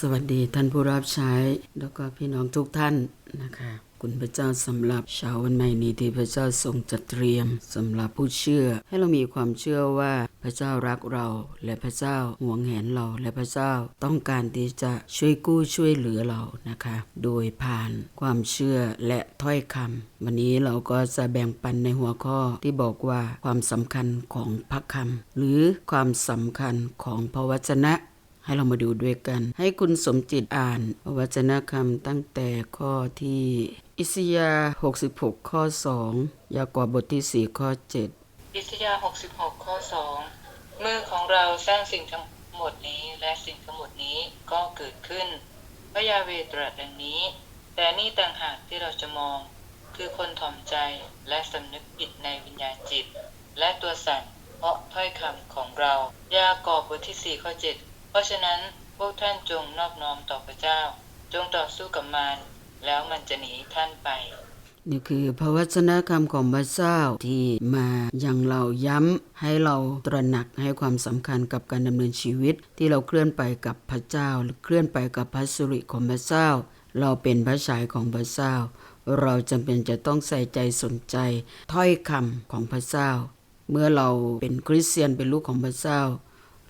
สวัสดีท่านผู้รับใช้ แล้วก็พี่น้องทุกท่านนะคะคุณพระเจ้าสำหรับเช้าวันใหม่นี้ที่พระเจ้าทรงจัดเตรียมสำหรับผู้เชื่อ ให้เรามีความเชื่อว่าพระเจ้ารักเราและพระเจ้าห่วงแหนเราและพระเจ้าต้องการที่จะช่วยกู้ช่วยเหลือเรานะคะ โดยผ่านความเชื่อและถ้อยคำวันนี้เราก็จะแบ่งปันในหัวข้อที่บอกว่าความสำคัญของพระคำหรือความสำคัญของพระวจนะ ให้เรามาดูด้วยกัน ให้คุณสมจิตอ่านวจนะคำตั้งแต่ข้อที่ อิสยาห์66 ข้อ 2 ยากว่าบทที่ 4 ข้อ 7 อิสยาห์66 ข้อ 2 มือของเราสร้างสิ่งทั้งหมดนี้และสิ่งทั้งหมดนี้ก็เกิดขึ้น พระยาเวตรัสดังนี้ แต่นี่ต่างหากที่เราจะมอง คือคนถ่อมใจและสำนึกผิดในวิญญาณจิต และตัวสั่นเพราะถ้อยคำของเรา ยากอบบทที่ 4 ข้อ 7 ราะฉะนั้นพวกท่านจงนอบน้อมต่อพระเจ้า จงต่อสู้กับมารแล้วมันจะหนีท่านไป นี่คือพระวจนะคำของพระเจ้าที่มายังเราย้ำให้เราตระหนักให้ความสำคัญกับการดำเนินชีวิต ที่เราเคลื่อนไปกับพระเจ้าหรือเคลื่อนไปกับพระสุริของพระเจ้า เราเป็นพระฉายของพระเจ้า เราจำเป็นจะต้องใส่ใจสนใจถ้อยคำของพระเจ้า เมื่อเราเป็นคริสเตียนเป็นลูกของพระเจ้า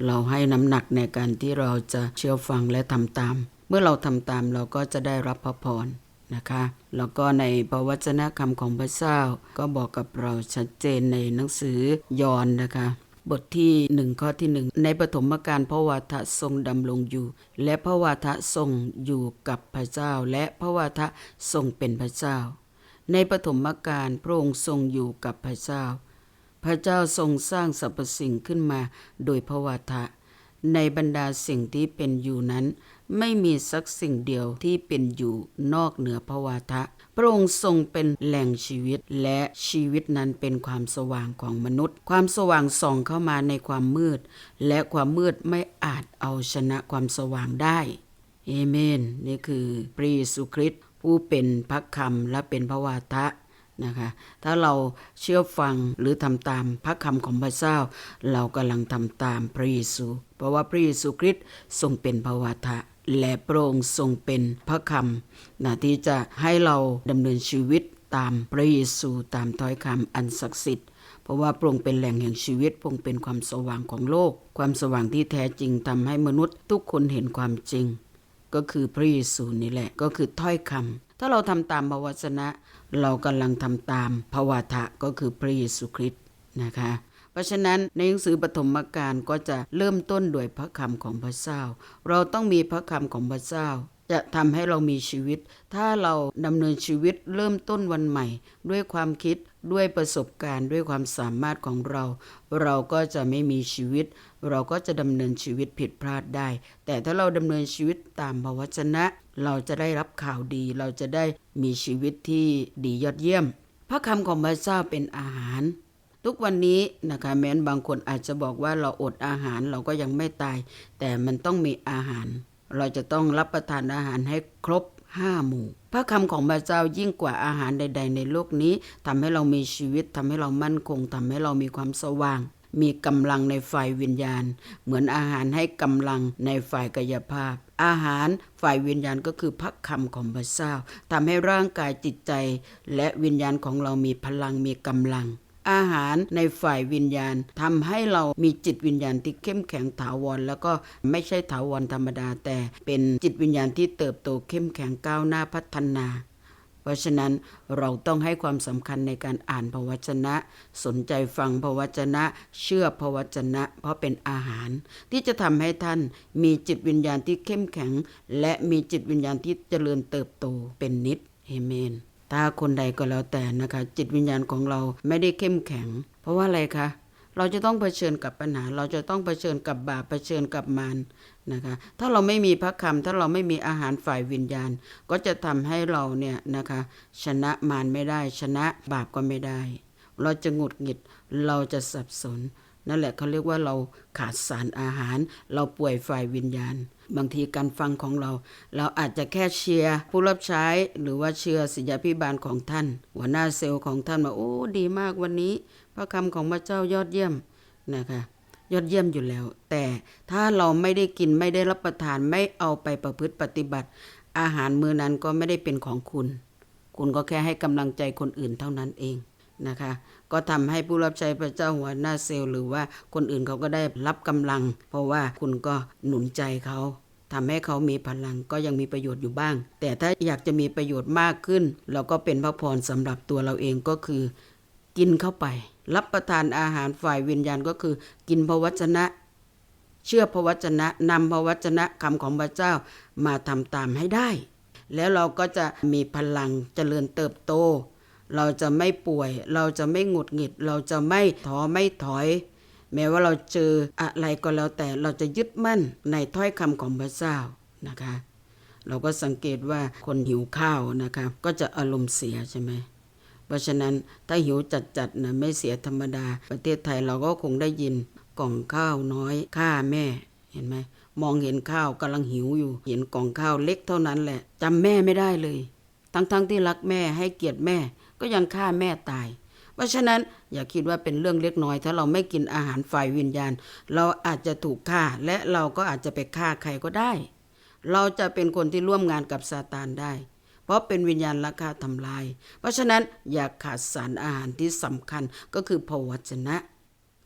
เราให้น้ำหนักในการที่เราจะเชื่อฟังและทำตาม เมื่อเราทำตามเราก็จะได้รับพระพรนะคะ แล้วก็ในพระวจนะคำของพระเจ้าก็บอกกับเราชัดเจนในหนังสือยอห์นนะคะบทที่หนึ่งข้อที่หนึ่งในปฐมกาลพระวาทะทรงดำรงอยู่ และพระวาทะทรงอยู่กับพระเจ้า และพระวาทะทรงเป็นพระเจ้า ในปฐมกาลพระองค์ทรงอยู่กับพระเจ้า พระเจ้าทรงสร้างสรรพสิ่งขึ้นมาโดยพระวาทะ ในบรรดาสิ่งที่เป็นอยู่นั้น ไม่มีสักสิ่งเดียวที่เป็นอยู่นอกเหนือพระวาทะ พระองค์ทรงเป็นแหล่งชีวิตและชีวิตนั้นเป็นความสว่างของมนุษย์ ความสว่างส่องเข้ามาในความมืด และความมืดไม่อาจเอาชนะความสว่างได้เอเมน นี่คือพระเยซูคริสต์ผู้เป็นพระคำและเป็นพระวาทะ นะคะถ้าเราเชื่อฟังหรือทำตามพระคำของพระเจ้า เรากำลังทำตามพระเยซู เพราะว่าพระเยซูคริสต์ทรงเป็นพระวาทะและพระองค์ทรงเป็นพระคำนะที่จะให้เราดำเนินชีวิตตามพระเยซูตามถ้อยคำอันศักดิ์สิทธิ์เพราะว่าพระองค์เป็นแหล่งแห่งชีวิตพระองค์เป็นความสว่างของโลก ความสว่างที่แท้จริงทำให้มนุษย์ทุกคนเห็นความจริง ก็คือพระเยซูนี่แหละก็คือถ้อยคำถ้าเราทำตามพระวจนะ เรากำลังทำตามพระวาทะก็คือพระเยซูคริสต์นะคะ เพราะฉะนั้นในหนังสือปฐมกาลก็จะเริ่มต้นด้วยพระคำของพระเจ้า เราต้องมีพระคำของพระเจ้า จะทำให้เรามีชีวิต ถ้าเราดำเนินชีวิตเริ่มต้นวันใหม่ ด้วยความคิด ด้วยประสบการณ์ด้วยความสามารถของเรา เราก็จะไม่มีชีวิต เราก็จะดำเนินชีวิตผิดพลาดได้ แต่ถ้าเราดำเนินชีวิตตามพระวจนะ เราจะได้รับข่าวดี เราจะได้มีชีวิตที่ดียอดเยี่ยม พระคำของพระเจ้าเป็นอาหาร ทุกวันนี้นะคะแม้นบางคนอาจจะบอกว่าเราอดอาหารเราก็ยังไม่ตาย แต่มันต้องมีอาหาร เราจะต้องรับประทานอาหารให้ครบ ห้าหมู่ พระคำของพระเจ้ายิ่งกว่าอาหารใด ๆ ในโลกนี้ทำให้เรามีชีวิตทำให้เรามั่นคงทำให้เรามีความสว่างมีกำลังในฝ่ายวิญญาณ เหมือนอาหารให้กำลังในฝ่ายกายภาพ อาหารฝ่ายวิญญาณก็คือพระคำของพระเจ้าทำให้ร่างกายจิตใจ และวิญญาณของเรามีพลังมีกำลัง อาหารในฝ่ายวิญญาณทำให้เรามีจิตวิญญาณที่เข้มแข็งถาวร แล้วก็ไม่ใช่ถาวรธรรมดา แต่เป็นจิตวิญญาณที่เติบโตเข้มแข็งก้าวหน้าพัฒนาเพราะฉะนั้นเราต้องให้ความสำคัญในการอ่านพระวจนะ สนใจฟังพระวจนะ เชื่อพระวจนะ เพราะเป็นอาหาร ที่จะทำให้ท่านมีจิตวิญญาณที่เข้มแข็ง และมีจิตวิญญาณที่เจริญเติบโตเป็นนิดเอเมน ถ้าคนใดก็แล้วแต่นะคะ จิตวิญญาณของเราไม่ได้เข้มแข็ง เพราะว่าอะไรคะเราจะต้องเผชิญกับปัญหา เราจะต้องเผชิญกับบาปเผชิญกับมารนะคะ ถ้าเราไม่มีพระคำถ้าเราไม่มีอาหารฝ่ายวิญญาณ ก็จะทำให้เราเนี่ยนะคะ ชนะมารไม่ได้ ชนะบาปก็ไม่ได้ เราจะหงุดหงิด เราจะสับสน นั่นแหละเขาเรียกว่าเราขาดสารอาหาร เราป่วยฝ่ายวิญญาณ บางทีการฟังของเรา เราอาจจะแค่เชียร์ผู้รับใช้หรือว่าเชื่อศิยาพิบาลของท่าน หัวหน้าเซลล์ของท่านว่าโอ้ดีมากวันนี้ พระคำของพระเจ้ายอดเยี่ยมนะคะยอดเยี่ยมอยู่แล้ว แต่ถ้าเราไม่ได้กินไม่ได้รับประทานไม่เอาไปประพฤติปฏิบัติ อาหารมื้อนั้นก็ไม่ได้เป็นของคุณ คุณก็แค่ให้กำลังใจคนอื่นเท่านั้นเองนะคะ ก็ทำให้ผู้รับใช้พระเจ้าหัวหน้าเซลล์หรือว่าคนอื่นเขาก็ได้รับกำลัง เพราะว่าคุณก็หนุนใจเขาทำให้เขามีพลังก็ยังมีประโยชน์อยู่บ้าง แต่ถ้าอยากจะมีประโยชน์มากขึ้น เราก็เป็นพระพรสำหรับตัวเราเองก็คือ กินเข้าไป รับประทานอาหารฝ่ายวิญญาณก็คือ กินพระวจนะ เชื่อพระวจนะนำพระวจนะคำของพระเจ้ามาทำตามให้ได้ แล้วเราก็จะมีพลังเจริญเติบโต เราจะไม่ป่วย เราจะไม่หงุดหงิด เราจะไม่ท้อไม่ถอย แม้ว่าเราเจออะไรก็แล้วแต่เราจะยึดมั่นในถ้อยคำของพระเจ้านะคะ เราก็สังเกตว่าคนหิวข้าวนะคะ ก็จะอารมณ์เสียใช่ไหมเพราะฉะนั้นถ้าหิวจัดๆนะไม่เสียธรรมดา ประเทศไทยเราก็คงได้ยินกล่องข้าวน้อยค่าแม่เห็นไหมมองเห็นข้าวกำลังหิวอยู่ เห็นกล่องข้าวเล็กเท่านั้นแหละจำแม่ไม่ได้เลย ทั้งๆที่รักแม่ให้เกียรติแม่ ก็ยังฆ่าแม่ตาย เพราะฉะนั้นอย่าคิดว่าเป็นเรื่องเล็กน้อย ถ้าเราไม่กินอาหารฝ่ายวิญญาณ เราอาจจะถูกฆ่าและเราก็อาจจะไปฆ่าใครก็ได้ เราจะเป็นคนที่ร่วมงานกับซาตานได้ เพราะเป็นวิญญาณราคาทำลาย เพราะฉะนั้นอย่าขาดสารอาหารที่สำคัญก็คือพวจนะ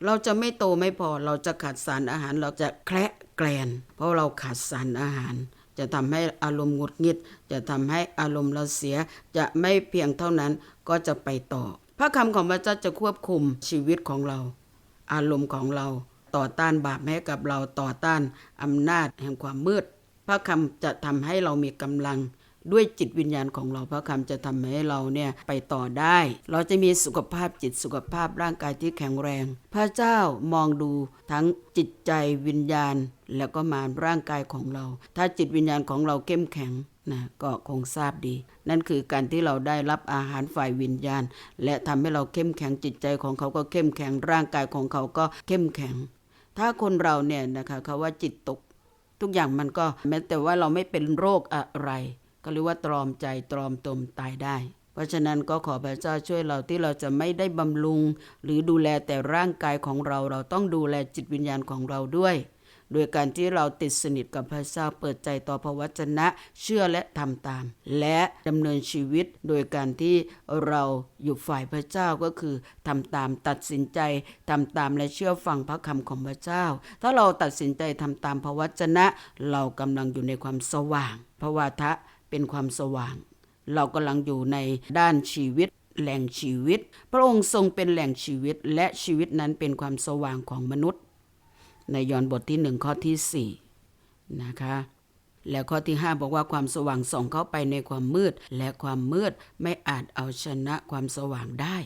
เราจะไม่โตไม่พอเราจะขาดสารอาหารเราจะแคละแกลน เพราะเราขาดสารอาหาร จะทำให้อารมณ์หงุดหงิด จะทำให้อารมณ์เราเสีย จะไม่เพียงเท่านั้นก็จะไปต่อ พระคำของพระเจ้าจะควบคุมชีวิตของเรา อารมณ์ของเราต่อต้านบาปให้กับเราต่อต้านอำนาจแห่งความมืด พระคำจะทำให้เรามีกำลัง ด้วยจิตวิญญาณของเราพระคำจะทำให้เราเนี่ยไปต่อได้ เราจะมีสุขภาพจิตสุขภาพร่างกายที่แข็งแรง พระเจ้ามองดูทั้งจิตใจวิญญาณ แล้วก็มาร่างกายของเรา ถ้าจิตวิญญาณของเราเข้มแข็งนะก็คงทราบดี นั่นคือการที่เราได้รับอาหารฝ่ายวิญญาณ และทำให้เราเข้มแข็งจิตใจของเขาก็เข้มแข็งร่างกายของเขาก็เข้มแข็ง ถ้าคนเราเนี่ยนะคะเขาว่าจิตตก ทุกอย่างมันก็แม้แต่ว่าเราไม่เป็นโรคอะไร ก็เรียกว่าตรอมใจตรอมตมตายได้ เพราะฉะนั้นก็ขอพระเจ้าช่วยเราที่เราจะไม่ได้บำรุง หรือดูแลแต่ร่างกายของเราเราต้องดูแลจิตวิญญาณของเราด้วย โดยการที่เราติดสนิทกับพระเจ้าเปิดใจต่อพระวจนะ เชื่อและทำตาม และดำเนินชีวิตโดยการที่เราอยู่ฝ่ายพระเจ้าก็คือทำตามตัดสินใจทำตามและเชื่อฟังพระคำของพระเจ้า ถ้าเราตัดสินใจทำตามพระวจนะ เรากำลังอยู่ในความสว่างพระวาทะ เป็นความสว่าง เรากำลังอยู่ในด้านชีวิตแหล่งชีวิต พระองค์ทรงเป็นแหล่งชีวิตและชีวิตนั้นเป็นความสว่างของมนุษย์ ในยอห์นบทที่หนึ่งข้อที่สี่นะคะแล้วข้อที่ 5 บอกว่าความสว่างส่องเข้าไปในความมืด และความมืดไม่อาจเอาชนะความสว่างได้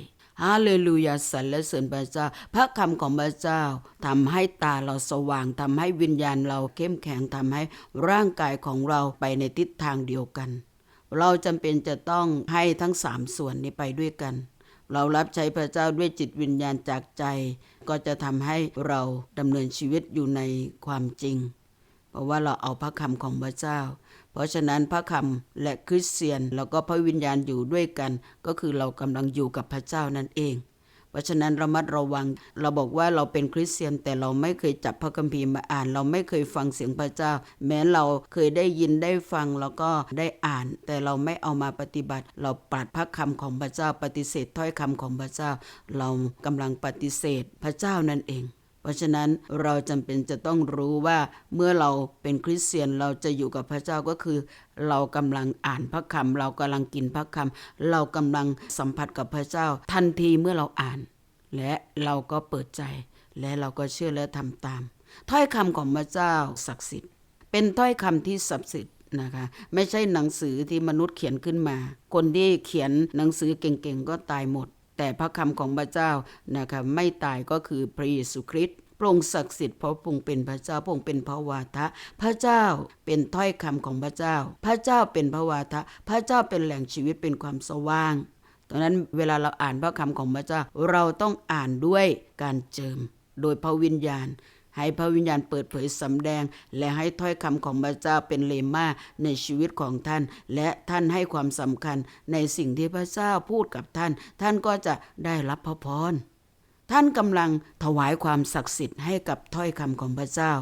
ฮาเลลูยาสรรเสริญพระเจ้า พระคำของพระเจ้าทำให้ตาเราสว่างทำให้วิญญาณเราเข้มแข็งทำให้ร่างกายของเราไปในทิศทางเดียวกัน เราจำเป็นจะต้องให้ทั้งสามส่วนนี้ไปด้วยกัน เรารับใช้พระเจ้าด้วยจิตวิญญาณจากใจ ก็จะทำให้เราดำเนินชีวิตอยู่ในความจริง เพราะว่าเราเอาพระคำของพระเจ้า เพราะฉะนั้นพระคำและคริสเตียนแล้วก็พระวิญญาณอยู่ด้วยกัน ก็คือเรากำลังอยู่กับพระเจ้านั่นเอง เพราะฉะนั้นระมัดระวัง เราบอกว่าเราเป็นคริสเตียนแต่เราไม่เคยจับพระคัมภีร์มาอ่าน เราไม่เคยฟังเสียงพระเจ้า แม้เราเคยได้ยินได้ฟังแล้วก็ได้อ่าน แต่เราไม่เอามาปฏิบัติ เราปัดพระคำของพระเจ้า ปฏิเสธถ้อยคำของพระเจ้า เรากำลังปฏิเสธพระเจ้านั่นเอง เพราะฉะนั้นเราจำเป็นจะต้องรู้ว่าเมื่อเราเป็นคริสเตียนเราจะอยู่กับพระเจ้าก็คือ เรากำลังอ่านพระคำเรากำลังกินพระคำเรากำลังสัมผัสกับพระเจ้า ทันทีเมื่อเราอ่าน และเราก็เปิดใจ และเราก็เชื่อและทำตาม ถ้อยคำของพระเจ้าศักดิ์สิทธิ์ เป็นถ้อยคำที่ศักดิ์สิทธิ์นะคะไม่ใช่หนังสือที่มนุษย์เขียนขึ้นมา คนที่เขียนหนังสือเก่งๆก็ตายหมด แต่พระคำของพระเจ้านะคะไม่ตายก็คือพระเยซูคริสต์พระองค์ศักดิ์สิทธิ์เพราะพระองค์เป็นพระเจ้าพระองค์เป็นพระวาทะ พระเจ้าเป็นถ้อยคำของพระเจ้า พระเจ้าเป็นพระวาทะ พระเจ้าเป็นแหล่งชีวิตเป็นความสว่างดังนั้นเวลาเราอ่านพระคำของพระเจ้าเราต้องอ่านด้วยการเจิม โดยพระวิญญาณ ให้พระวิญญาณเปิดเผยสำแดง และให้ถ้อยคำของพระเจ้าเป็นเลมาในชีวิตของท่าน และท่านให้ความสำคัญในสิ่งที่พระเจ้าพูดกับท่าน ท่านก็จะได้รับพระพรท่านกำลังถวายความศักดิ์สิทธิ์ให้กับถ้อยคำของพระเจ้า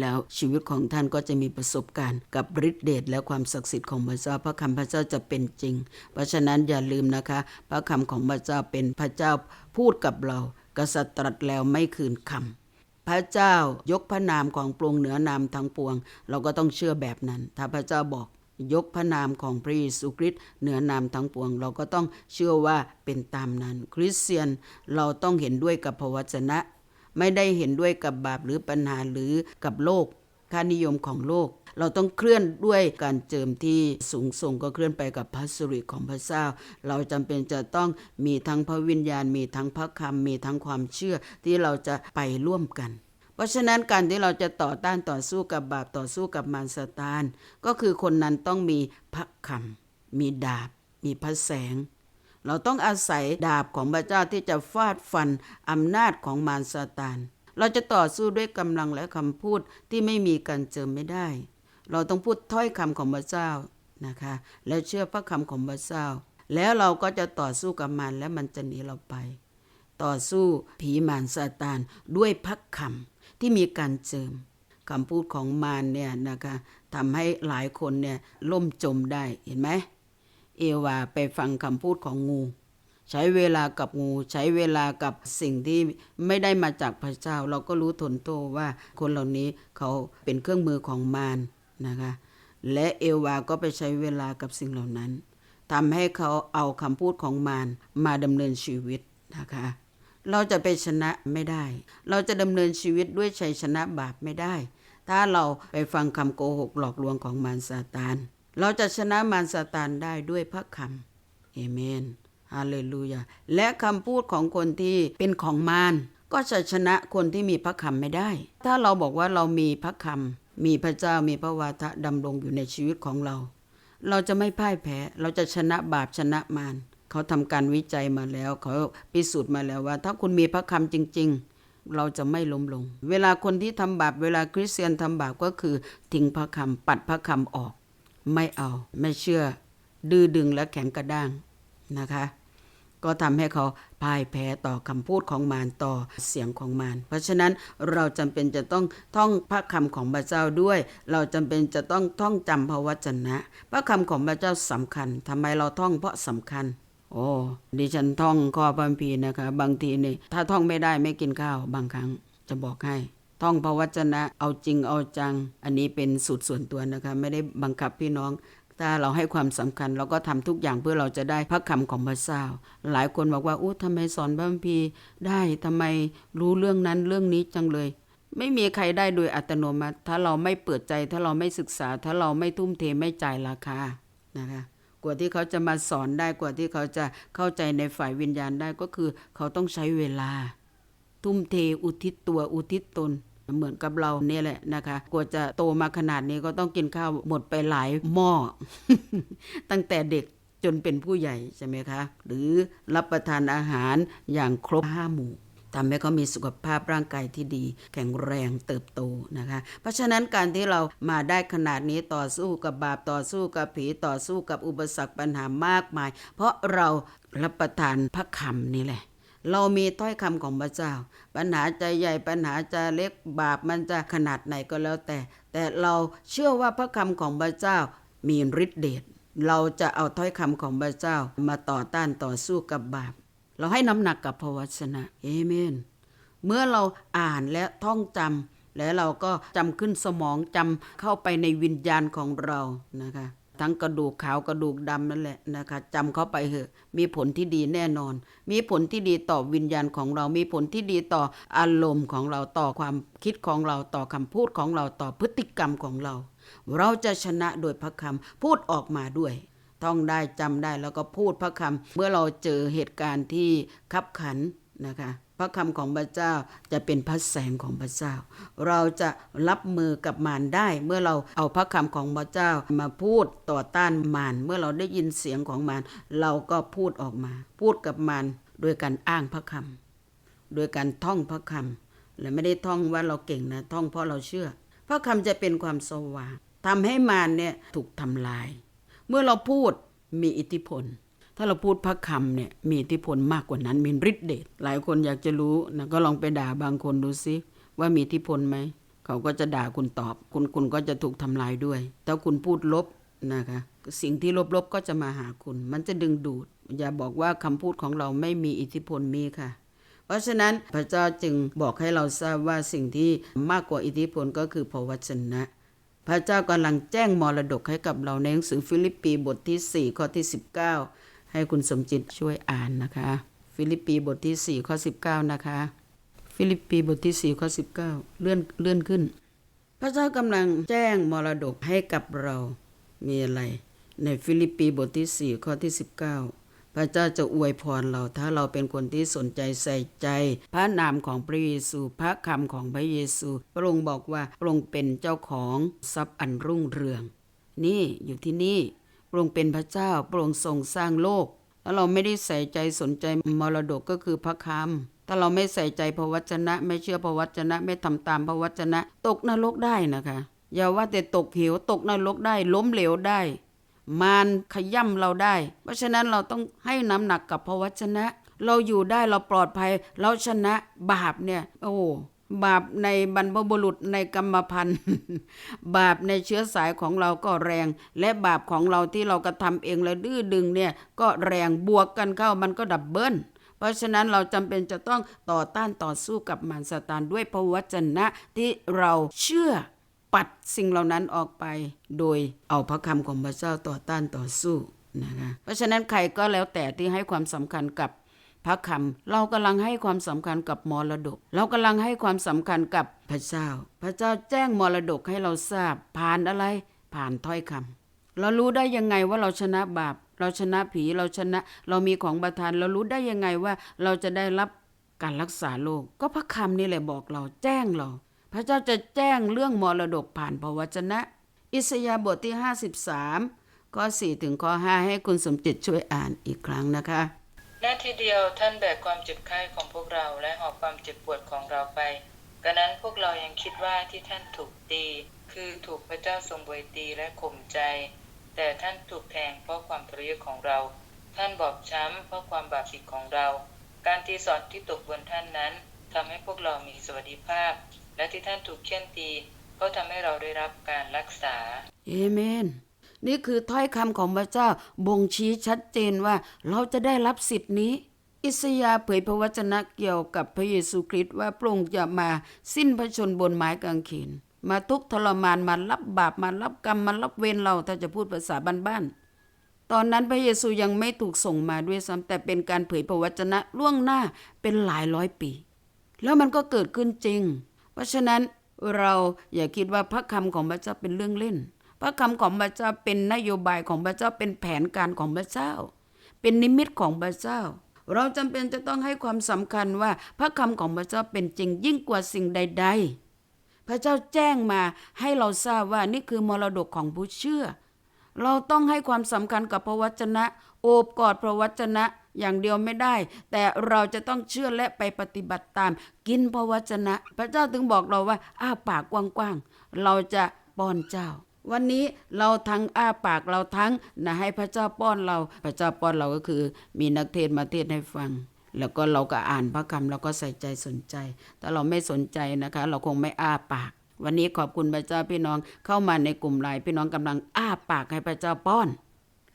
แล้วชีวิตของท่านก็จะมีประสบการณ์กับฤทธิเดชและความศักดิ์สิทธิ์ของพระเจ้า พระคำพระเจ้าจะเป็นจริง เพราะฉะนั้นอย่าลืมนะคะ พระคำของพระเจ้าเป็นพระเจ้าพูดกับเรา กษัตริย์ตรัสแล้วไม่คืนคำ พระเจ้ายกพระนามของปวงเหนือนามทั้งปวง เราก็ต้องเชื่อแบบนั้น ถ้าพระเจ้าบอกยกพระนามของพระเยซูคริสต์เหนือนามทั้งปวง เราก็ต้องเชื่อว่าเป็นตามนั้น คริสเตียนเราต้องเห็นด้วยกับพระวจนะ ไม่ได้เห็นด้วยกับบาปหรือปัญหาหรือกับโลก ค่านิยมของโลก เราต้องเคลื่อนด้วยการเจิมที่สูงส่งก็เคลื่อนไปกับพระสุริของพระเจ้า เราจำเป็นจะต้องมีทั้งพระวิญญาณ มีทั้งพระคำมีทั้งความเชื่อที่เราจะไปร่วมกันเพราะฉะนั้นการที่เราจะต่อต้านต่อสู้กับบาปต่อสู้กับมารซาตาน ก็คือคนนั้นต้องมีพระคำมีดาบ มีพระแสง เราต้องอาศัยดาบของพระเจ้าที่จะฟาดฟันอำนาจของมารซาตาน เราจะต่อสู้ด้วยกำลังและคำพูดที่ไม่มีการเจิมไม่ได้ เราต้องพูดถ้อยคำของพระเจ้านะคะ และเชื่อพระคำของพระเจ้า แล้วเราก็จะต่อสู้กับมันและมันจะหนีเราไป ต่อสู้ผีมารซาตานด้วยพระคำที่มีการเจิมคำพูดของมารเนี่ยนะคะทำให้หลายคนเนี่ยล่มจมได้เห็นไหมเอวาไปฟังคำพูดของงู ใช้เวลากับงู ใช้เวลากับสิ่งที่ไม่ได้มาจากพระเจ้า เราก็รู้ทนโตว่าคนเหล่านี้เขาเป็นเครื่องมือของมารนะคะและเอวาก็ไปใช้เวลากับสิ่งเหล่านั้นทำให้เขาเอาคำพูดของมารมาดำเนินชีวิตนะคะเราจะไปชนะไม่ได้ เราจะดำเนินชีวิตด้วยชัยชนะบาปไม่ได้ ถ้าเราไปฟังคำโกหกหลอกลวงของมารซาตาน เราจะชนะมารซาตานได้ด้วยพระคำเอเมน ฮาเลลูยาและคำพูดของคนที่เป็นของมารก็จะชนะคนที่มีพระคำไม่ได้ ถ้าเราบอกว่าเรามีพระคำมีพระเจ้ามีพระวาทะดำรงอยู่ในชีวิตของเรา เราจะไม่พ่ายแพ้ เราจะชนะบาปชนะมารเขาทำการวิจัยมาแล้ว เขาพิสูจน์มาแล้วว่า ถ้าคุณมีพระคำจริง ๆ เราจะไม่ล้มลง เวลาคนที่ทำบาปเวลาคริสเตียนทำบาปก็คือทิ้งพระคำปัดพระคำออก ไม่เอาไม่เชื่อดื้อดึงและแข็งกระด้างนะคะ ก็ทำให้เขาพ่ายแพ้ต่อคำพูดของมารต่อเสียงของมารเพราะฉะนั้นเราจำเป็นจะต้องท่องพระคำของพระเจ้าด้วย เราจำเป็นจะต้องท่องจำพระวจนะ พระคำของพระเจ้าสำคัญทำไมเราท่องเพราะสำคัญโอ้ดิฉันท่องข้อพระคัมภีนะคะ บางทีนี่ถ้าท่องไม่ได้ไม่กินข้าวบางครั้งจะบอกให้ ท่องพระวจนะเอาจริงเอาจัง อันนี้เป็นสูตรส่วนตัวนะคะ ไม่ได้บังคับพี่น้อง ถ้าเราให้ความสำคัญเราก็ทำทุกอย่างเพื่อเราจะได้พระคำของพระเจ้า หลายคนบอกว่าอู้ทำไมสอนพระคัมภีได้ทำไมรู้เรื่องนั้นเรื่องนี้จังเลย ไม่มีใครได้โดยอัตโนมัติ ถ้าเราไม่เปิดใจ ถ้าเราไม่ศึกษา ถ้าเราไม่ทุ่มเทไม่จ่ายราคานะคะกว่าที่เขาจะมาสอนได้กว่าที่เขาจะเข้าใจในฝ่ายวิญญาณได้ก็คือ เขาต้องใช้เวลา ทุ่มเทอุทิศตัวอุทิศตน เหมือนกับเราเนี่ยแหละนะคะกว่าจะโตมาขนาดนี้ก็ต้องกินข้าวหมดไปหลายหม้อ ตั้งแต่เด็กจนเป็นผู้ใหญ่ใช่ไหมคะ หรือรับประทานอาหารอย่างครบห้าหมู่ทำให้เขามีสุขภาพร่างกายที่ดี แข็งแรงเติบโตนะคะ เพราะฉะนั้นการที่เรามาได้ขนาดนี้ต่อสู้กับบาปต่อสู้กับผีต่อสู้กับอุปสรรคปัญหามากมาย เพราะเรารับประทานพระคำนี่แหละ เรามีถ้อยคำของพระเจ้า ปัญหาใจใหญ่ปัญหาใจเล็กบาปมันจะขนาดไหนก็แล้วแต่ แต่เราเชื่อว่าพระคำของพระเจ้ามีฤทธิ์เดชเราจะเอาถ้อยคำของพระเจ้ามาต่อต้านต่อสู้กับบาป เราให้น้ำหนักกับพระวจนะเอเมน เมื่อเราอ่านและท่องจำและเราก็จำขึ้นสมองจำเข้าไปในวิญญาณของเรานะคะ ทั้งกระดูกขาวกระดูกดำนั่นแหละนะคะจำเข้าไปเถอะ มีผลที่ดีแน่นอน มีผลที่ดีต่อวิญญาณของเรา มีผลที่ดีต่ออารมณ์ของเราต่อความคิดของเราต่อคำพูดของเราต่อพฤติกรรมของเรา เราจะชนะโดยพระคำพูดออกมาด้วย ท่องได้จำได้แล้วก็พูดพระคำเมื่อเราเจอเหตุการณ์ที่ขับขันนะคะ พระคำของพระเจ้าจะเป็นพระแสงของพระเจ้า เราจะรับมือกับมารได้เมื่อเราเอาพระคำของพระเจ้ามาพูดต่อต้านมารเมื่อเราได้ยินเสียงของมารเราก็พูดออกมา พูดกับมารโดยการอ้างพระคำโดยการท่องพระคำและไม่ได้ท่องว่าเราเก่งนะท่องเพราะเราเชื่อ พระคำจะเป็นความสว่างทำให้มารเนี่ยถูกทำลาย เมื่อเราพูดมีอิทธิพล ถ้าเราพูดพระคำเนี่ยมีอิทธิพลมากกว่านั้นมีฤทธิ์เดชหลายคนอยากจะรู้นะก็ลองไปด่าบางคนดูซิว่ามีอิทธิพลไหมเขาก็จะด่าคุณตอบ คุณคุณก็จะถูกทำลายด้วย ถ้าคุณพูดลบนะคะสิ่งที่ลบๆก็จะมาหาคุณ มันจะดึงดูด อย่าบอกว่าคำพูดของเราไม่มีอิทธิพลมีค่ะ เพราะฉะนั้นพระเจ้าจึงบอกให้เราทราบว่าสิ่งที่มากกว่าอิทธิพลก็คือพระวจนะ พระเจ้ากำลังแจ้งมรดกให้กับเราในหนังสือฟิลิปปีบทที่ 4 ข้อที่ 19 ให้คุณสมจิตช่วยอ่านนะคะ ฟิลิปปีบทที่ 4 ข้อ 19 นะคะ ฟิลิปปีบทที่ 4 ข้อ 19 เลื่อนเลื่อนขึ้น พระเจ้ากำลังแจ้งมรดกให้กับเรามีอะไร ในฟิลิปปีบทที่ 4 ข้อที่ 19 พระเจ้าจะอวยพรเราถ้าเราเป็นคนที่สนใจใส่ใจ พระนามของพระเยซู พระคำของพระเยซู พระองค์บอกว่าพระองค์เป็นเจ้าของทรัพย์อันรุ่งเรือง นี่อยู่ที่นี่ ระองค์เป็นพระเจ้าพระองค์ทรงสร้างโลกถ้าเราไม่ได้ใส่ใจสนใจมรดกก็คือพระคำถ้าเราไม่ใส่ใจพระวจนะ ไม่เชื่อพระวจนะ ไม่ทำตามพระวจนะ ตกนรกได้นะคะ อย่าว่าแต่ตกเหวตกนรกได้ล้มเหลวได้ มารขย่ำเราได้ เพราะฉะนั้นเราต้องให้น้ำหนักกับพระวจนะ เราอยู่ได้เราปลอดภัยเราชนะบาปเนี่ย โอ้ บาปในบรรพบุรุษในกรรมพันธุ์ บาปในเชื้อสายของเราก็แรง และบาปของเราที่เรากระทำเองและดื้อดึงเนี่ยก็แรงบวกกันเข้ามันก็ดับเบิลเพราะฉะนั้นเราจำเป็นจะต้องต่อต้านต่อสู้กับมารซาตานด้วยพระวจนะที่เราเชื่อปัดสิ่งเหล่านั้นออกไป โดยเอาพระคำของพระเจ้าต่อต้านต่อสู้นะคะเพราะฉะนั้นใครก็แล้วแต่ที่ให้ความสำคัญกับ พระคำเรากำลังให้ความสำคัญกับมรดก เรากำลังให้ความสำคัญกับพระเจ้า พระเจ้าแจ้งมรดกให้เราทราบ ผ่านอะไร ผ่านถ้อยคำเรารู้ได้ยังไงว่าเราชนะบาป เราชนะผีเราชนะ เรามีของประทาน เรารู้ได้ยังไงว่าเราจะได้รับการรักษาโรคก็พระคำนี่แหละบอกเราแจ้งเรา พระเจ้าจะแจ้งเรื่องมรดกผ่านพระวจนะ อิสยาห์บทที่ 53ข้อ4ถึงข้อ5ให้คุณสมจิตช่วยอ่านอีกครั้งนะคะ หน้าทีเดียวท่านแบกความเจ็บไข้ของพวกเราและหอบความเจ็บปวดของเราไปกระนั้นพวกเรายังคิดว่าที่ท่านถูกตี คือถูกพระเจ้าทรงบวยตีและข่มใจ แต่ท่านถูกแทงเพราะความทรยศของเรา ท่านบอบช้ำเพราะความบาปผิดของเรา การตีสอนที่ตกบนท่านนั้นทำให้พวกเรามีสวัสดิภาพ และที่ท่านถูกเคี่ยนตี ก็ทำให้เราได้รับการรักษาเอเมน นี่คือถ้อยคำของพระเจ้าบ่งชี้ชัดเจนว่าเราจะได้รับสิทธินี้ อิสยาเผยพระวจนะเกี่ยวกับพระเยซูคริสต์ว่าพระองค์จะมาสิ้นพระชนบนไม้กางเขนมาทุกทรมานมารับบาปมารับกรรมมารับเวรเราถ้าจะพูดภาษาบ้านๆตอนนั้นพระเยซูยังไม่ถูกส่งมาด้วยซ้ำแต่เป็นการเผยพระวจนะล่วงหน้าเป็นหลายร้อยปี แล้วมันก็เกิดขึ้นจริง เพราะฉะนั้นเราอย่าคิดว่าพระคำของพระเจ้าเป็นเรื่องเล่น พระคำของพระเจ้าเป็นนโยบายของพระเจ้าเป็นแผนการของพระเจ้า เป็นนิมิตของพระเจ้า เราจำเป็นจะต้องให้ความสำคัญว่าพระคำของพระเจ้าเป็นจริงยิ่งกว่าสิ่งใด ๆ พระเจ้าแจ้งมาให้เราทราบว่านี่คือมรดกของผู้เชื่อ เราต้องให้ความสำคัญกับพระวจนะ โอบกอดพระวจนะอย่างเดียวไม่ได้ แต่เราจะต้องเชื่อและไปปฏิบัติตาม กินพระวจนะ พระเจ้าถึงบอกเราว่าอ้าปากกว้างๆเราจะป้อนเจ้า วันนี้เราทั้งอ้าปากเราทั้งนะให้พระเจ้าป้อนเรา พระเจ้าป้อนเราก็คือ มีนักเทศน์มาเทศให้ฟัง แล้วก็เราก็อ่านพระคำเราก็ใส่ใจสนใจ ถ้าเราไม่สนใจนะคะ เราคงไม่อ้าปาก วันนี้ขอบคุณพระเจ้าพี่น้องเข้ามาในกลุ่มไลน์พี่น้องกำลังอ้าปากให้พระเจ้าป้อน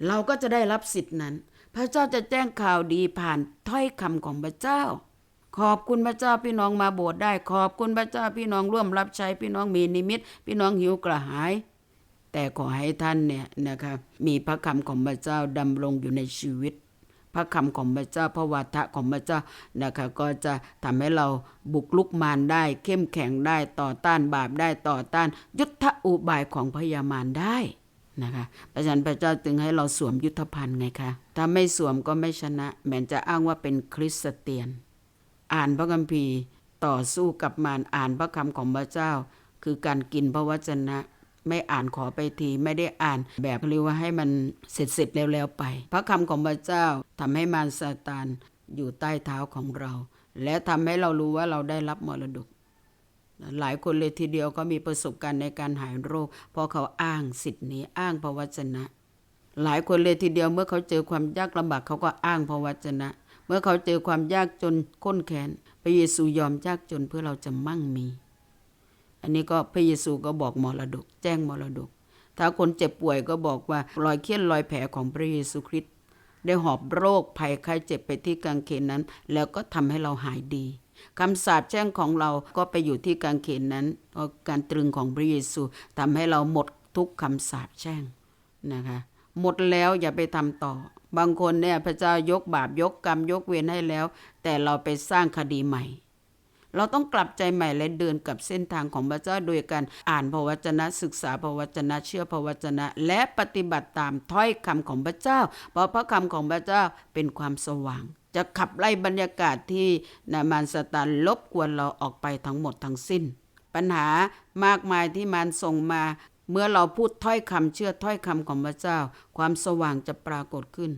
เราก็จะได้รับสิทธินั้น พระเจ้าจะแจ้งข่าวดีผ่านถ้อยคำของพระเจ้าขอบคุณพระเจ้าพี่น้องมาโบสถ์ได้ ขอบคุณพระเจ้าพี่น้องร่วมรับใช้พี่น้องมีนิมิต พี่น้องหิวกระหาย แต่ขอให้ท่านเนี่ยนะคะมีพระคำของพระเจ้าดำรงอยู่ในชีวิต พระคำของพระเจ้าพระวาทะของพระเจ้านะคะก็จะทำให้เราบุกลุกมารได้ เข้มแข็งได้ต่อต้านบาปได้ต่อต้าน ยุทธอุบายของพยามารได้นะคะพระฉันพระเจ้าจึงให้เราสวมยุทธภัณฑ์ไงคะ ถ้าไม่สวมก็ไม่ชนะ แม้จะอ้างว่าเป็นคริสเตียน อ่านพระคัมภีร์ต่อสู้กับมารอ่านพระคำของพระเจ้า คือการกินพระวจนะ ไม่อ่านขอไปทีไม่ได้อ่านแบบเรียกว่าให้มันเสร็จเสร็จๆแล้วๆไป พระคำของพระเจ้าทำให้มารซาตานอยู่ใต้เท้าของเรา และทำให้เรารู้ว่าเราได้รับมรดก หลายคนเลยทีเดียวก็มีประสบการณ์ในการหายโรค เพราะเขาอ้างสิทธินี้อ้างพระวจนะ หลายคนเลยทีเดียวเมื่อเขาเจอความยากลำบากเขาก็อ้างพระวจนะ เมื่อเขาเจอความยากจนข้นแค้นพระเยซูยอมยากจนเพื่อเราจะมั่งมี อันนี้ก็พระเยซูก็บอกมรดก แจ้งมรดก ถ้าคนเจ็บป่วยก็บอกว่ารอยเคี้ยนรอยแผลของพระเยซูคริสต์ได้หอบโรคภัยไข้เจ็บไปที่กางเขนนั้น แล้วก็ทำให้เราหายดีคำสาปแช่งของเราก็ไปอยู่ที่กางเขนนั้นเพราะการตรึงของพระเยซูทำให้เราหมดทุกคำสาปแช่งนะคะ หมดแล้วอย่าไปทำต่อ บางคนเนี่ยพระเจ้ายกบาปยกกรรมยกเวรให้แล้ว แต่เราไปสร้างคดีใหม่ เราต้องกลับใจใหม่และเดินกับเส้นทางของพระเจ้าโดยการอ่านพระวจนะศึกษาพระวจนะเชื่อพระวจนะ และปฏิบัติตามถ้อยคำของพระเจ้า เพราะพระคำของพระเจ้าเป็นความสว่างจะขับไล่บรรยากาศที่นามารสตานลบกวนเราออกไปทั้งหมดทั้งสิ้น ปัญหามากมายที่มารส่งมา เมื่อเราพูดถ้อยคำเชื่อถ้อยคำของพระเจ้า ความสว่างจะปรากฏขึ้น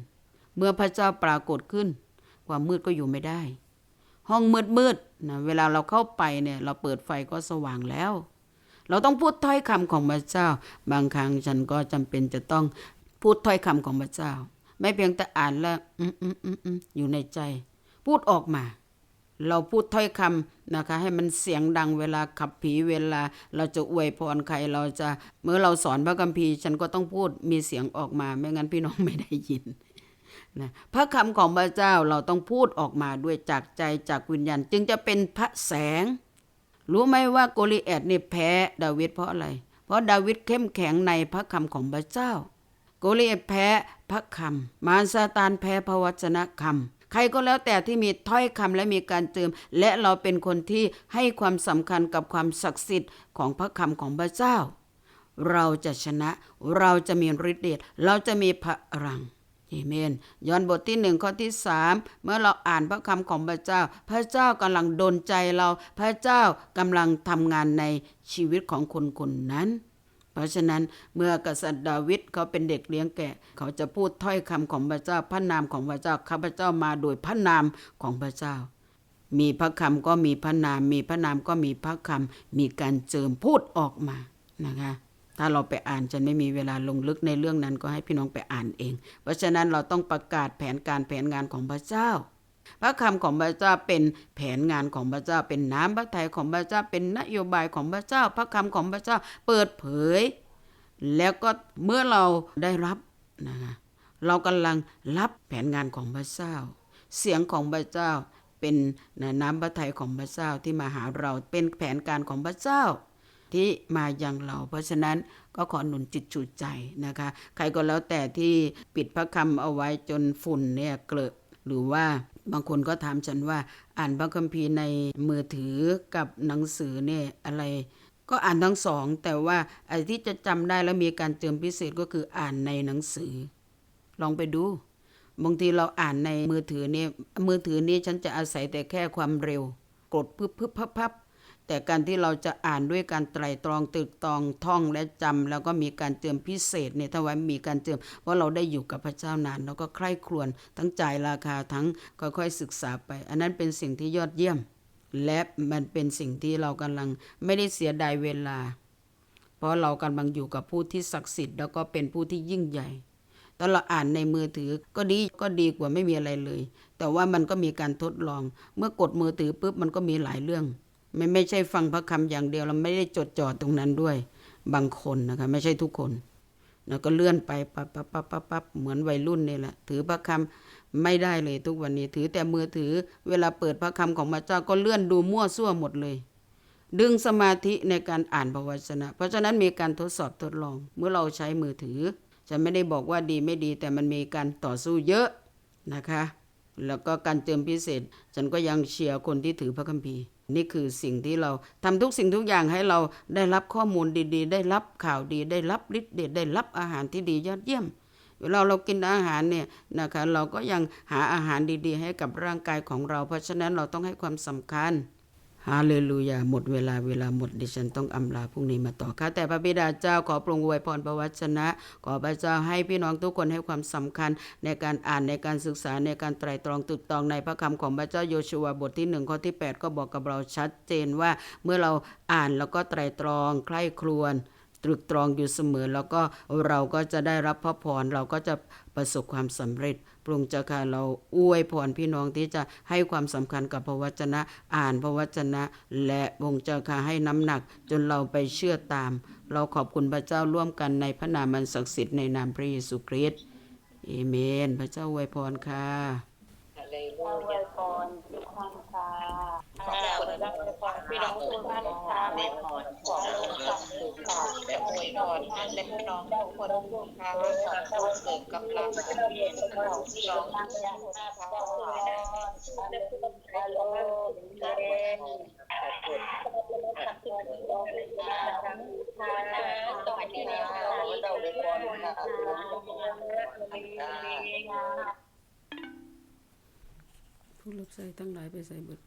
เมื่อพระเจ้าปรากฏขึ้น ความมืดก็อยู่ไม่ได้ ห้องมืดมืดๆนะเวลาเราเข้าไปเนี่ย เราเปิดไฟก็สว่างแล้ว เราต้องพูดถ้อยคำของพระเจ้า บางครั้งฉันก็จำเป็นจะต้องพูดถ้อยคำของพระเจ้า ไม่เพียงแต่อ่านแล้วอืมอืมอืมอืมอยู่ในใจ พูดออกมา เราพูดถ้อยคำนะคะ ให้มันเสียงดังเวลาขับผีเวลา เราจะอวยพรใครเราจะเมื่อเราสอนพระคัมภีร์ ฉันก็ต้องพูดมีเสียงออกมา ไม่งั้นพี่น้องไม่ได้ยิน นะพระคำของพระเจ้าเราต้องพูดออกมาด้วยจากใจจากวิญญาณจึงจะเป็นพระแสง รู้ไหมว่าโกลิแอดนี่ยแพ้ดาวิดเพราะอะไร เพราะดาวิดเข้มแข็งในพระคำของพระเจ้า โกลิแอดแพ้พระคำมารซาตานแพ้พระวจนะคำใครก็แล้วแต่ที่มีถ้อยคำและมีการเจิม และเราเป็นคนที่ให้ความสำคัญกับความศักดิ์สิทธิ์ของพระคำของพระเจ้า เราจะชนะเราจะมีฤทธิ์เดชเราจะมีพลัง เอเมนยอห์นบทที่หนึ่งข้อที่สามเมื่อเราอ่านพระคำของพระเจ้า พระเจ้ากำลังดลใจเรา พระเจ้ากำลังทำงานในชีวิตของคนคนนั้น เพราะฉะนั้นเมื่อกษัตริย์ดาวิดเขาเป็นเด็กเลี้ยงแกะ เขาจะพูดถ้อยคำของพระเจ้าพระนามของพระเจ้าข้าพระเจ้ามาโดยพระนามของพระเจ้า มีพระคำก็มีพระนาม มีพระนามก็มีพระคำมีการเจิมพูดออกมานะคะ ถ้าเราไปอ่านฉันไม่มีเวลาลงลึกในเรื่องนั้นก็ให้พี่น้องไปอ่านเอง เพราะฉะนั้นเราต้องประกาศแผนการแผนงานของพระเจ้า พระคำของพระเจ้าเป็นแผนงานของพระเจ้า เป็นน้ำพระทัยของพระเจ้า เป็นนโยบายของพระเจ้า พระคำของพระเจ้าเปิดเผย แล้วก็เมื่อเราได้รับนะคะเรากำลังรับแผนงานของพระเจ้า เสียงของพระเจ้าเป็นน้ำพระทัยของพระเจ้าที่มาหาเราเป็นแผนการของพระเจ้า ที่มายังเรา เพราะฉะนั้นก็ขอหนุนจิตจูใจนะคะ ใครก็แล้วแต่ที่ปิดพระคำเอาไว้จนฝุ่นเนี่ยเกลอะหรือว่าบางคนก็ถามฉันว่าอ่านพระคัมภีร์ในมือถือกับหนังสือเนี่ยอะไรก็อ่านทั้งสอง แต่ว่าไอ้ที่จะจำได้แล้วมีการเจิมพิเศษก็คืออ่านในหนังสือ ลองไปดู บางทีเราอ่านในมือถือเนี่ยมือถือนี้ฉันจะอาศัยแต่แค่ความเร็ว กดพึบพึบพับพับ แต่การที่เราจะอ่านด้วยการไตรตรองตึกตองท่องและจำแล้วก็มีการเจิมพิเศษเนี่ยถ้าว่ามีการเจิมเพราเราได้อยู่กับพระเจ้านานเราก็ใคร่ครวญทั้งจ่ายราคาทั้งค่อยๆศึกษาไป อันนั้นเป็นสิ่งที่ยอดเยี่ยม และมันเป็นสิ่งที่เรากำลังไม่ได้เสียดายเวลา เพราะเรากำลังอยู่กับผู้ที่ศักดิ์สิทธิ์แล้วก็เป็นผู้ที่ยิ่งใหญ่ตอนเราอ่านในมือถือก็ดีก็ดีกว่าไม่มีอะไรเลย แต่ว่ามันก็มีการทดลอง เมื่อกดมือถือปุ๊บมันก็มีหลายเรื่อง ไม่ไม่ใช่ฟังพระคำอย่างเดียวเราไม่ได้จดจ่อตรงนั้นด้วย บางคนนะคะ ไม่ใช่ทุกคนแล้วก็เลื่อนไปปั๊บปั๊บปั๊บปั๊บปั๊บเหมือนวัยรุ่นนี่แหละ ถือพระคำไม่ได้เลยทุกวันนี้ ถือแต่มือถือ เวลาเปิดพระคำของพระเจ้าก็เลื่อนดูมั่วซั่วหมดเลย ดึงสมาธิในการอ่านพระวจนะ เพราะฉะนั้นมีการทดสอบทดลอง เมื่อเราใช้มือถือฉันไม่ได้บอกว่าดีไม่ดี แต่มันมีการต่อสู้เยอะนะคะ แล้วก็การเจิมพิเศษ ฉันก็ยังเชียร์คนที่ถือพระคัมภีร์ นี่คือสิ่งที่เราทำทุกสิ่งทุกอย่างให้เราได้รับข้อมูลดีๆ ได้รับข่าวดี ได้รับฤทธิ์เดชได้รับอาหารที่ดียอดเยี่ยมเวลาเรากินอาหารเนี่ยนะคะเราก็ยังหาอาหารดีๆ ให้กับร่างกายของเรา เพราะฉะนั้นเราต้องให้ความสำคัญ ฮาเลลูยาหมดเวลาเวลาหมดดิฉันต้องอำลาพรุ่งนี้มาต่อค่ะแต่พระบิดาเจ้าขอปรงอวยพรประวัชนะ ขอพระเจ้าให้พี่น้องทุกคนให้ความสำคัญในการอ่านในการศึกษาในการไตรตรองตึกตองในพระคำของพระเจ้าโยชูวาบทที่หนึ่งข้อที่ 8 ก็บอกกับเราชัดเจนว่าเมื่อเราอ่านแล้วก็ไตรตรองใคร่ครวญตรึกตรองอยู่เสมอ แล้วก็เราก็จะได้รับพระพรเราก็จะประสบความสำเร็จ พระองค์เจ้าค่ะเราอวยพรพี่น้องที่จะให้ความสำคัญกับพระวจนะอ่านพระวจนะ และพระองค์เจ้าค่ะให้น้ำหนัก จนเราไปเชื่อตาม เราขอบคุณพระเจ้าร่วมกันในพระนามอันศักดิ์สิทธิ์ในนามพระเยซูคริสต์เอเมน พระเจ้าอวยพรค่ะฮาเลลูอวยยาพรทุกท่านค่ะขอบคุณมากค่ะพี่น้องทุกท่านค่ะอวยพรขอลงกับสุขค่ะและ อท่านและพี่น้องทุกคนค่ะขอโทษเสริมกำลังของพี่น้องทุกท่านค่ะขอบคุณค่ะสวัสดีค่ะเราอวยพรค่ะผู้รับใช้ทั้งหลายไปใส่เบิด